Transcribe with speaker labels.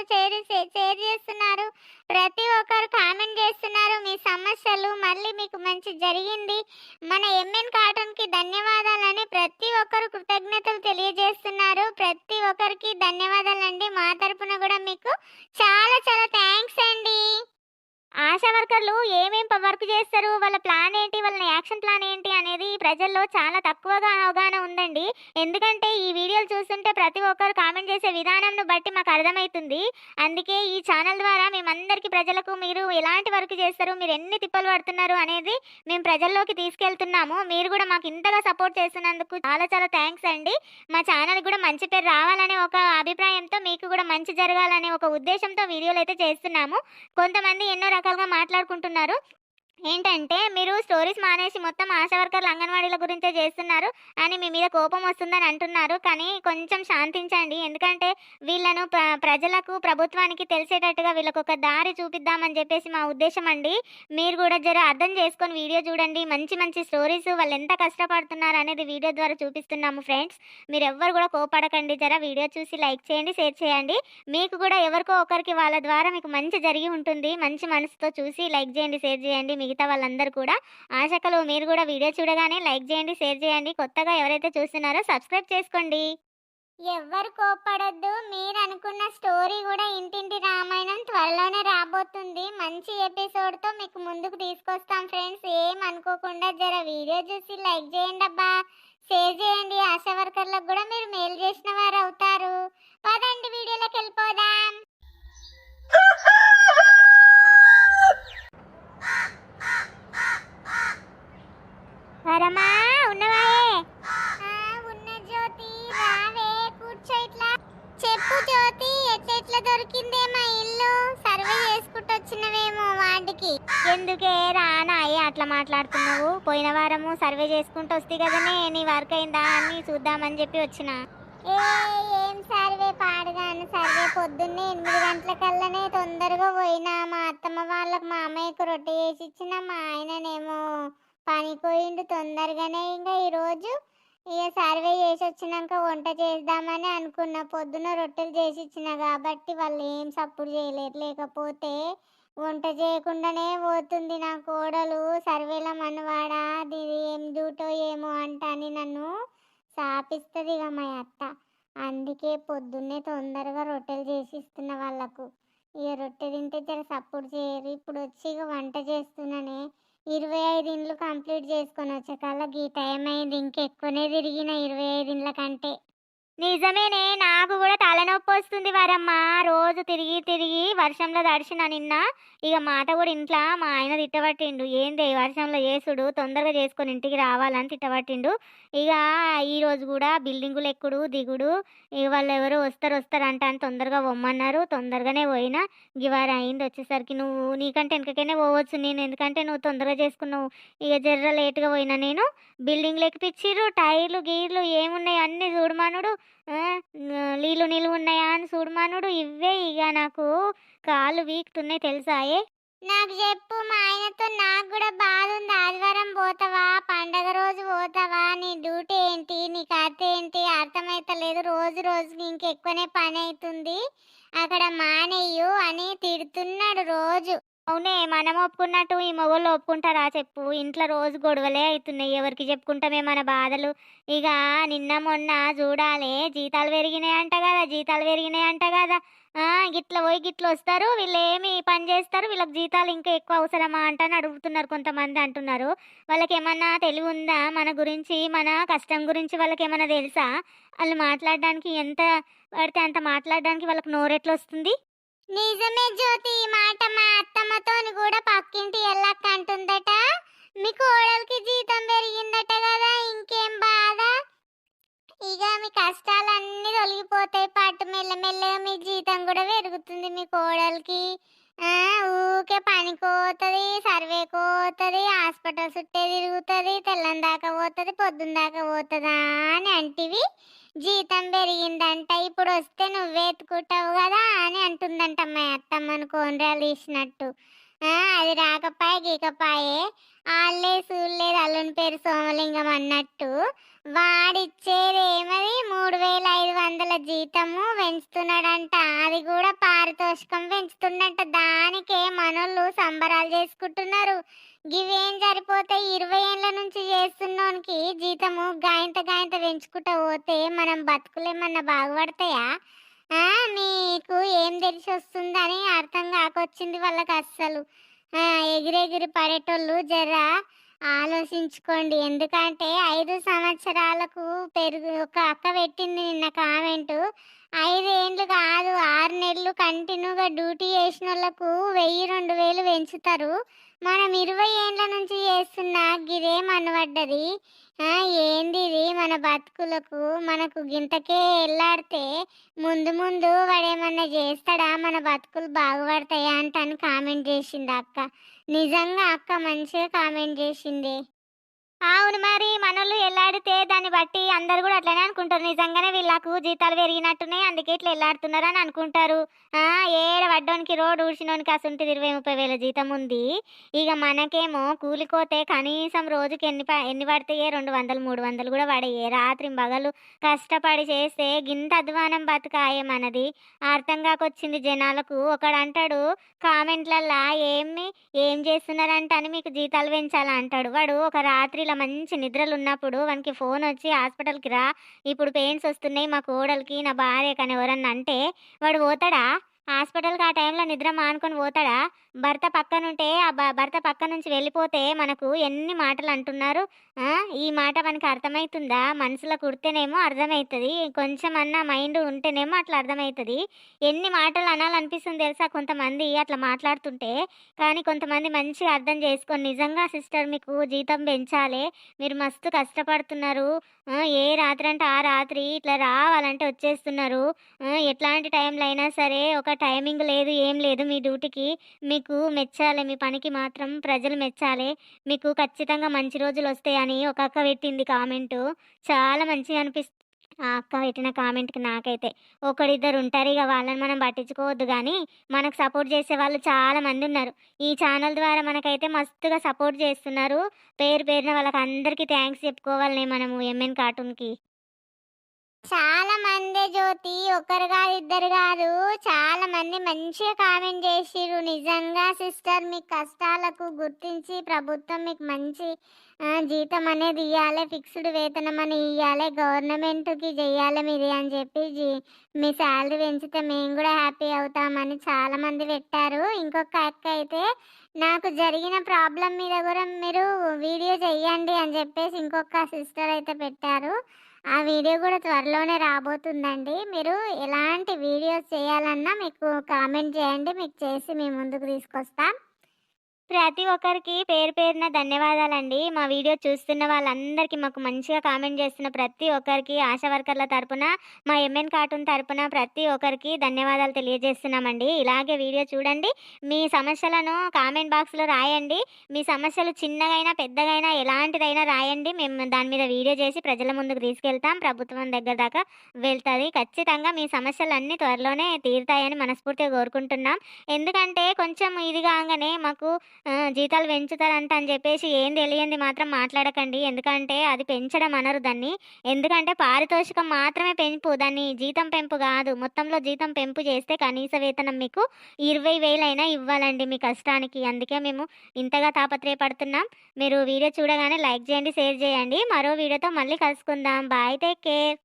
Speaker 1: చేస్తున్నారు share share చేస్తున్నారు. ప్రతి ఒక్కరు కామెంట్ చేస్తున్నారు. మీ సమస్యలు మళ్ళీ మీకు మంచి జరిగింది. మన ఎంఎన్ కాటన్కి ధన్యవాదాలని ప్రతి ఒక్కరు కృతజ్ఞతలు తెలియజేస్తున్నారు. ప్రతి ఒక్కరికి ధన్యవాదాలండి. మా తరపున కూడా మీకు చాలా చాలా థ్యాంక్స్ అండి. ఆశ వర్కర్లు ఏమేం వర్క్ చేస్తారు? వాళ్ళ ప్లాన్ ఏంటి? వాళ్ళ యాక్షన్ ప్లాన్ ఏంటి? అనేది ప్రజల్లో చాలా తక్కువగా అవగాహన ఉందండి. ఎందుకంటే ఈ వీడియోలు చూస్తుంటే ప్రతి ఒక్కరు కామెంట్ చేసే విధానంను బట్టి మాకు అర్థమవుతుంది. అందుకే ఈ ఛానల్ ద్వారా మేమందరికీ ప్రజలకు మీరు ఎలాంటి వర్క్ చేస్తారు? మీరు ఎన్ని తిప్పలు పడుతున్నారు? అనేది మేము ప్రజల్లోకి తీసుకెళ్తున్నాము. మీరు కూడా మాకు ఇంతగా సపోర్ట్ చేస్తున్నందుకు చాలా చాలా థ్యాంక్స్ అండి. మా ఛానల్ కూడా మంచి పేరు రావాలనే ఒక అభిప్రాయంతో మీకు కూడా మంచి జరగాలనే ఒక ఉద్దేశంతో వీడియోలు అయితే చేస్తున్నాము. కొంతమంది ఎన్నో రకాలుగా మాట్లాడుతున్నారు మాట్లాడుకుంటున్నారు. ఏంటంటే మీరు స్టోరీస్ మానేసి మొత్తం ఆశా వర్కర్లు అంగన్వాడీల గురించే చేస్తున్నారు. అని మీ మీద కోపం వస్తుందని అంటున్నారు. కానీ కొంచెం శాంతించండి. ఎందుకంటే వీళ్ళను ప్ర- ప్రజలకు ప్రభుత్వానికి తెలిసేటట్టుగా వీళ్ళకు ఒక దారి చూపిద్దామని చెప్పేసి మా ఉద్దేశం అండి. మీరు కూడా జర అర్థం చేసుకొని వీడియో చూడండి. మంచి మంచి స్టోరీస్ వాళ్ళు ఎంత కష్టపడుతున్నారు అనేది వీడియో ద్వారా చూపిస్తున్నాము ఫ్రెండ్స్. మీరు ఎవ్వరు కూడా కోపడకండి. జర వీడియో చూసి లైక్ చేయండి షేర్ చేయండి. మీకు కూడా ఎవరికో ఒకరికి వాళ్ళ ద్వారా మీకు మంచి జరిగి ఉంటుంది. మంచి మనసుతో చూసి లైక్ చేయండి షేర్ చేయండి. మిగతా వాళ్ళందరూ కూడా ఆశకలు మీరు కూడా వీడియో చూడగానే లైక్ చేయండి షేర్ చేయండి. కొత్తగా ఎవరైతే చూస్తున్నారో సబ్స్క్రైబ్ చేసుకోండి. ఎవ్వరు కోప్పడొద్దు. మీరు అనుకున్న స్టోరీ కూడా ఇంటింటి రామాయణం త్వరలోనే రాబోతుంది. మంచి ఎపిసోడ్తో మీకు ముందుకు తీసుకొస్తాం ఫ్రెండ్స్. ఏం అనుకోకుండా జర వీడియో చూసి లైక్ చేయండి అబ్బా. షేర్ చేయండి. ఆశా వర్కర్లకు కూడా మీరు మెయిల్ చేసిన వారు అవుతారు మా ఇల్లు సర్వే చేసుకుంటూ వచ్చినవేమో వాటికి ఎందుకే రానాయి అట్లా మాట్లాడుతున్నావు? పోయిన వారము సర్వే చేసుకుంటూ వస్తే కదనే నీ వర్క్ అయిందా అని చూద్దామని చెప్పి వచ్చిన. ఏ ఏం సర్వే పాడగాను సర్వే పొద్దున్నే ఎనిమిది గంటలకల్లానే తొందరగా పోయినా. మా అత్తమ్మ వాళ్ళకి మా అమ్మయ్యకు రొట్టె చేసి ఇచ్చిన మా ఆయననేమో పనిపోయిండు తొందరగానే. ఇంకా ఈరోజు ఇక సర్వే చేసి వచ్చినాక వంట చేద్దామని అనుకున్న. పొద్దున రొట్టెలు చేసి ఇచ్చిన కాబట్టి వాళ్ళు ఏం సప్పుడు చేయలేరు. లేకపోతే వంట చేయకుండానే పోతుంది నా కోడలు. సర్వేల మనవాడా దీది ఏం డ్యూటో ఏమో అంట అని నన్ను శాపిస్తుంది ఇక మా అత్త. అందుకే పొద్దున్నే తొందరగా రొట్టెలు చేసి ఇస్తున్న వాళ్ళకు. ఇక రొట్టె తింటే జర సప్పుడు చేయరు. ఇప్పుడు వచ్చి ఇక వంట చేస్తున్నానే. ఇరవై ఐదు ఇండ్లు కంప్లీట్ చేసుకొని వచ్చేకల్లా ఈ టైం అయింది. ఇంకెక్కువనే తిరిగిన ఇరవై ఐదు ఇండ్ల కంటే. నిజమేనే నాకు కూడా తలనొప్పి వస్తుంది వరమ్మ. రోజు తిరిగి తిరిగి వర్షంలో తడిసిన నిన్న ఇక మాట కూడా ఇంట్లో మా ఆయన తిట్టబట్టిండు. ఏంది వర్షంలో చేసుడు తొందరగా చేసుకొని ఇంటికి రావాలని తిట్టబట్టిండు. ఇక ఈ రోజు కూడా బిల్డింగులు ఎక్కుడు దిగుడు ఇక వాళ్ళు ఎవరు వస్తారు వస్తారు అంట అని తొందరగా పొమ్మన్నారు. తొందరగానే పోయినా గివారు అయింది వచ్చేసరికి నువ్వు నీకంటే వెనకకైనా పోవచ్చు నేను. ఎందుకంటే నువ్వు తొందరగా చేసుకున్నావు. ఇక జర్ర లేట్గా పోయినా నేను. బిల్డింగ్లు ఎక్కిపించిర్రు టైర్లు గీర్లు ఏమున్నాయి అన్నీ చూడమానుడు నీళ్ళు నీళ్ళు ఉన్నాయా అని చూడమానుడు ఇవే ఇక నాకు. కాళ్ళు వీక్తున్నాయి తెలుసాయే నాకు చెప్పు మా ఆయనతో నాకు కూడా బాధ ఉంది ఆదివారం పోతావా? పండగ రోజు పోతావా? నీ డ్యూటీ ఏంటి? నీ కథ ఏంటి? అర్థమైతలేదు. రోజు రోజుకి ఇంకెక్కువనే పని అవుతుంది అక్కడ మానేయు అని తిడుతున్నాడు రోజు. అవునే మనం ఒప్పుకున్నట్టు ఈ మొగోళ్ళు ఒప్పుకుంటారా చెప్పు. ఇంట్లో రోజు గొడవలే అవుతున్నాయి ఎవరికి చెప్పుకుంటామే మన బాధలు? ఇక నిన్న మొన్న చూడాలి. జీతాలు పెరిగినాయి అంట కదా జీతాలు పెరిగినాయి అంట కదా. గిట్ల పోయి గిట్ల వస్తారు. వీళ్ళు ఏమి పని చేస్తారు? వీళ్ళకి జీతాలు ఇంకా ఎక్కువ అవసరమా అంట అని అడుగుతున్నారు కొంతమంది అంటున్నారు. వాళ్ళకి ఏమన్నా తెలివి ఉందా? మన గురించి మన కష్టం గురించి వాళ్ళకి ఏమన్నా తెలుసా? వాళ్ళు మాట్లాడడానికి ఎంత పడితే అంత మాట్లాడడానికి వాళ్ళకి నోరెట్లు వస్తుంది? నిజమే జ్యోతి ఈ మాట మా అత్తమ్మతో కూడా పక్కింటి ఎల్లక్క అంటుందట. మీ కోడలికి జీతం పెరిగిందట కదా ఇంకేం బాధ? ఇక మీ కష్టాలన్నీ తొలగిపోతాయి పాటు మెల్లమెల్లగా మీ జీతం కూడా పెరుగుతుంది మీ కోడలికి ఊకే పనికి పోతుంది పోతుంది హాస్పిటల్ చుట్టే తిరుగుతుంది తెల్లం దాకా పోతుంది పొద్దున్న దాకా పోతుందా అని అంటివి. జీతం పెరిగిందంట ఇప్పుడు వస్తే నువ్వే ఎత్తుకుంటావు కదా అని అంటుందంట మా అత్తమ్మను కోనరాలు తీసినట్టు. అది రాకపాయ గీకపాయే. ఆళ్ళే సూళ్ళేది అల్లుని పేరు సోమలింగం అన్నట్టు. వాడిచ్చేది ఏమది? మూడు వేల ఐదు వందల జీతము పెంచుతున్నాడంట. అది కూడా పారితోషికం పెంచుతుండంట దానికే మనోళ్ళు సంబరాలు చేసుకుంటున్నారు. గివేం జరిపోతే ఇరవై ఏళ్ళ నుంచి చేస్తున్నోనికి జీతము గాయంత గాయంత పెంచుకుంటూ పోతే మనం బతుకులేమన్నా బాగుపడతాయా? మీకు ఏం తెలిసి వస్తుందని అర్థం కాకొచ్చింది వాళ్ళకి అస్సలు. ఎగిరెగిరి పడేటోళ్ళు జర ఆలోచించుకోండి. ఎందుకంటే ఐదు సంవత్సరాలకు పెరుగు ఒక అక్క పెట్టింది నిన్న కామెంటు. ఐదేండ్లు కాదు ఏళ్ళు కంటిన్యూగా డ్యూటీ చేసిన వాళ్ళకు వెయ్యి రెండు వేలు పెంచుతారు. మనం ఇరవై ఏండ్ల నుంచి చేస్తున్న గిరేం అనబడ్డది ఏంది ఇది? మన బతుకులకు మనకు గింతకే వెళ్ళాడితే ముందు ముందు వాడేమన్నా చేస్తాడా? మన బతుకులు బాగుపడతాయా? అంటాను కామెంట్ చేసింది అక్క. నిజంగా అక్క మంచిగా కామెంట్ చేసింది. అవును మరి మనోళ్ళు ఎల్లాడితే దాన్ని బట్టి అందరు కూడా అట్లనే అనుకుంటారు. నిజంగానే వీళ్ళకు జీతాలు పెరిగినట్టున్నాయి అందుకే ఇట్లా ఎల్లాడుతున్నారు అని అనుకుంటారు. ఏడ పడ్డోనికి రోడ్డు ఊడ్చినోనికి అసంటిది ఇరవై ముప్పై వేల జీతం ఉంది. ఇక మనకేమో కూలిపోతే కనీసం రోజుకి ఎన్ని ప- ఎన్ని పడితే రెండు వందలు మూడు వందలు కూడా పడే రాత్రి పగలు కష్టపడి చేస్తే గింత అధ్వానం బతకాయే మనది. అర్థం కాకొచ్చింది జనాలకు. ఒకడు అంటాడు కామెంట్లల్లా ఏమి ఏం చేస్తున్నారంట అని మీకు జీతాలు పెంచాలా అంటాడు వాడు ఒక రాత్రిలో మంచి నిద్రలు ఉన్నప్పుడు వానికి ఫోన్ వచ్చి హాస్పిటల్కి రా. ఇప్పుడు పెయిన్స్ వస్తున్నాయి మా కోడలికి నా భార్య కానీ ఎవరన్నా అంటే వాడు పోతాడా? హాస్పిటల్కి ఆ టైంలో నిద్ర మానుకొని పోతాడా? భర్త పక్కనుంటే ఆ భ- భర్త పక్క నుంచి వెళ్ళిపోతే మనకు ఎన్ని మాటలు అంటున్నారు? ఈ మాట మనకి అర్థమవుతుందా మనసులో కుడితేనేమో అర్థమవుతుంది కొంచెం అన్న మైండ్ ఉంటేనేమో అట్లా అర్థమవుతుంది ఎన్ని మాటలు అనాలనిపిస్తుంది తెలుసా? కొంతమంది అట్లా మాట్లాడుతుంటే. కానీ కొంతమంది మంచిగా అర్థం చేసుకొని నిజంగా సిస్టర్ మీకు జీతం పెంచాలి. మీరు మస్తు కష్టపడుతున్నారు. ఏ రాత్రి అంటే ఆ రాత్రి ఇట్లా రావాలంటే వచ్చేస్తున్నారు. ఎట్లాంటి టైంలో అయినా సరే ఒక టైమింగ్ లేదు ఏం లేదు. మీ డ్యూటీకి మీకు మెచ్చాలి. మీ పనికి మాత్రం ప్రజలు మెచ్చాలి. మీకు ఖచ్చితంగా మంచి రోజులు వస్తాయని ఒక అక్క పెట్టింది కామెంటు. చాలా మంచిగా అనిపిస్తుంది ఆ అక్క పెట్టిన కామెంట్కి నాకైతే ఒకరిద్దరు ఉంటారు. ఇక వాళ్ళని మనం పట్టించుకోవద్దు కానీ మనకు సపోర్ట్ చేసే వాళ్ళు చాలా మంది ఉన్నారు. ఈ ఛానల్ ద్వారా మనకైతే మస్తుగా సపోర్ట్ చేస్తున్నారు. పేరు పేరున వాళ్ళకి అందరికీ థ్యాంక్స్ చెప్పుకోవాలనే మనము ఎంఎన్ కార్టూన్కి. చాలా మంది జ్యోతి ఒకరు కాదు ఇద్దరు కాదు. చాలా మంది మంచిగా కామెంట్ చేసిరు నిజంగా సిస్టర్ మీ కష్టాలకు గుర్తించి ప్రభుత్వం మీకు మంచి జీతం అనేది ఇవ్వాలి ఫిక్స్డ్ వేతనం అని ఇవ్వాలి గవర్నమెంట్కి చెయ్యాలి మీది అని చెప్పి జీ- మీ శాలరీ పెంచితే మేము కూడా హ్యాపీ అవుతామని చాలా మంది పెట్టారు. ఇంకొక అక్క అయితే నాకు జరిగిన ప్రాబ్లం మీద కూడా మీరు వీడియో చెయ్యండి అని చెప్పేసి ఇంకొక సిస్టర్ అయితే పెట్టారు. ఆ వీడియో కూడా త్వరలోనే రాబోతుందండి. మీరు ఎలాంటి వీడియోస్ చేయాలన్నా మీకు కామెంట్ చేయండి. మీకు చేసి మీ ముందుకు తీసుకొస్తాం. ప్రతి ఒక్కరికి పేరు పేరున ధన్యవాదాలండి. మా వీడియో చూస్తున్న వాళ్ళందరికీ మాకు మంచిగా కామెంట్ చేస్తున్న ప్రతి ఒక్కరికి ఆశా వర్కర్ల తరపున మా ఎంఎన్ కార్టూన్ తరపున ప్రతి ఒక్కరికి ధన్యవాదాలు తెలియజేస్తున్నామండి. ఇలాగే వీడియో చూడండి. మీ సమస్యలను కామెంట్ బాక్స్లో రాయండి. మీ సమస్యలు చిన్నగైనా పెద్దగైనా ఎలాంటిదైనా రాయండి. మేము దాని మీద వీడియో చేసి ప్రజల ముందుకు తీసుకెళ్తాం. ప్రభుత్వం దగ్గర దాకా వెళ్తుంది. ఖచ్చితంగా మీ సమస్యలు అన్నీ త్వరలోనే తీరుతాయని మనస్ఫూర్తిగా కోరుకుంటున్నాం. ఎందుకంటే కొంచెం ఇది కాగానే మాకు జీతాలు పెంచుతారంట అని చెప్పేసి ఏం తెలియంది మాత్రం మాట్లాడకండి. ఎందుకంటే అది పెంచడం అనరు దాన్ని. ఎందుకంటే పారితోషికం మాత్రమే పెంపు దాన్ని జీతం పెంపు కాదు. మొత్తంలో జీతం పెంపు చేస్తే కనీస వేతనం మీకు ఇరవై వేలైనా ఇవ్వాలండి మీ కష్టానికి. అందుకే మేము ఇంతగా తాపత్రయపడుతున్నాం. మీరు వీడియో చూడగానే లైక్ చేయండి షేర్ చేయండి. మరో వీడియోతో మళ్ళీ కలుసుకుందాం. Bye take care.